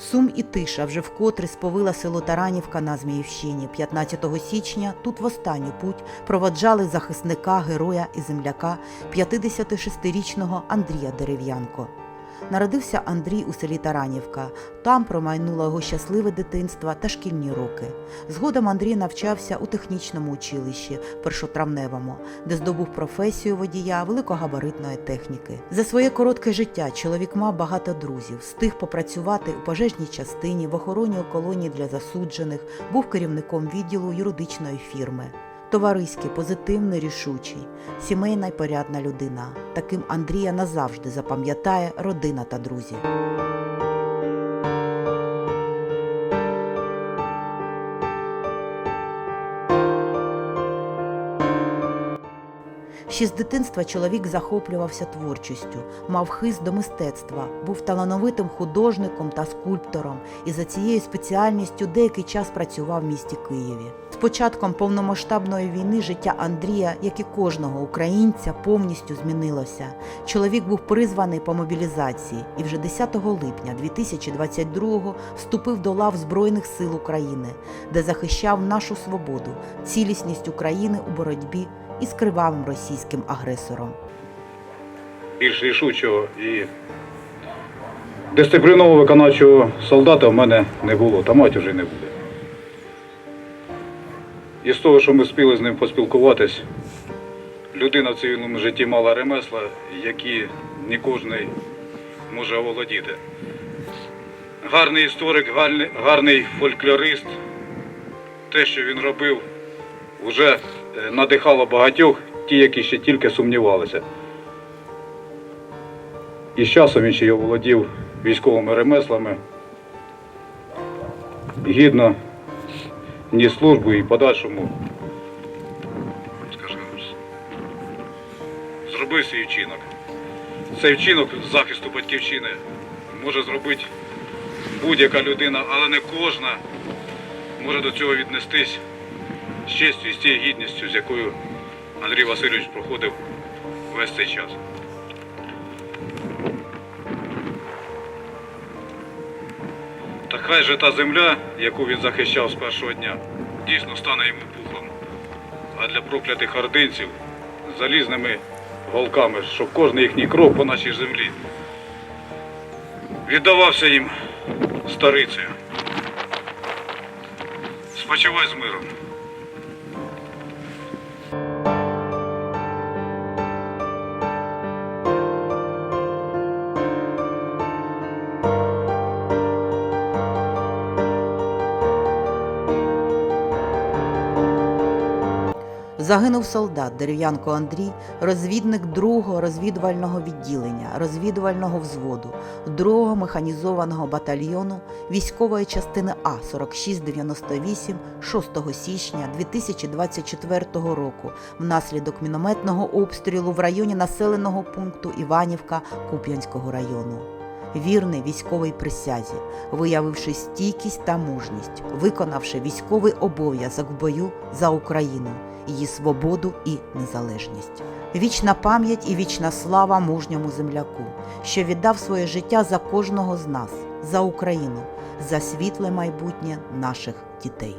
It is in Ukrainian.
Сум і тиша вже вкотре сповила село Таранівка на Зміївщині. 15 січня тут в останню путь проводжали захисника, героя і земляка 56-річного Андрія Дерев'янко. Народився Андрій у селі Таранівка. Там промайнуло його щасливе дитинство та шкільні роки. Згодом Андрій навчався у технічному училищі першотравневому, де здобув професію водія великогабаритної техніки. За своє коротке життя чоловік мав багато друзів, встиг попрацювати у пожежній частині, в охороні у колонії для засуджених, був керівником відділу юридичної фірми. Товариський, позитивний, рішучий, сімейна й порядна людина. Таким Андрія назавжди запам'ятає родина та друзі. Ще з дитинства чоловік захоплювався творчістю, мав хист до мистецтва, був талановитим художником та скульптором і за цією спеціальністю деякий час працював в місті Києві. З початком повномасштабної війни життя Андрія, як і кожного українця, повністю змінилося. Чоловік був призваний по мобілізації і вже 10 липня 2022-го вступив до лав Збройних сил України, де захищав нашу свободу, цілісність України у боротьбі із кривавим російським агресором. більш рішучого і дисциплінованого виконавчого солдата в мене не було, та мать уже не буде. І з того, що ми спіли з ним поспілкуватись, людина в цивільному житті мала ремесла, які не кожен може оволодіти. Гарний історик, гарний фольклорист. Те, що він робив, вже е, надихало багатьох, ті, які ще тільки сумнівалися. І з часом він ще й оволодів військовими ремеслами. Гідно ніс службу і подальшому, скажімо, зробив свій вчинок. Цей вчинок захисту батьківщини може зробити будь-яка людина, але не кожна може до цього віднестись з честю і з тією гідністю, з якою Андрій Васильович проходив весь цей час. Та хай же та земля, яку він захищав з першого дня, дійсно стане йому пухом. А для проклятих ординців залізними голками, щоб кожен їхній крок по нашій землі віддавався їм старицею. Спочивай з миром. Загинув солдат Дерев'янко Андрій, розвідник другого розвідувального відділення, розвідувального взводу, другого механізованого батальйону військової частини А 4698 6 січня 2024 року внаслідок мінометного обстрілу в районі населеного пункту Іванівка Куп'янського району. Вірний військовій присязі, виявивши стійкість та мужність, виконавши військовий обов'язок в бою за Україну, її свободу і незалежність. Вічна пам'ять і вічна слава мужньому земляку, що віддав своє життя за кожного з нас, за Україну, за світле майбутнє наших дітей.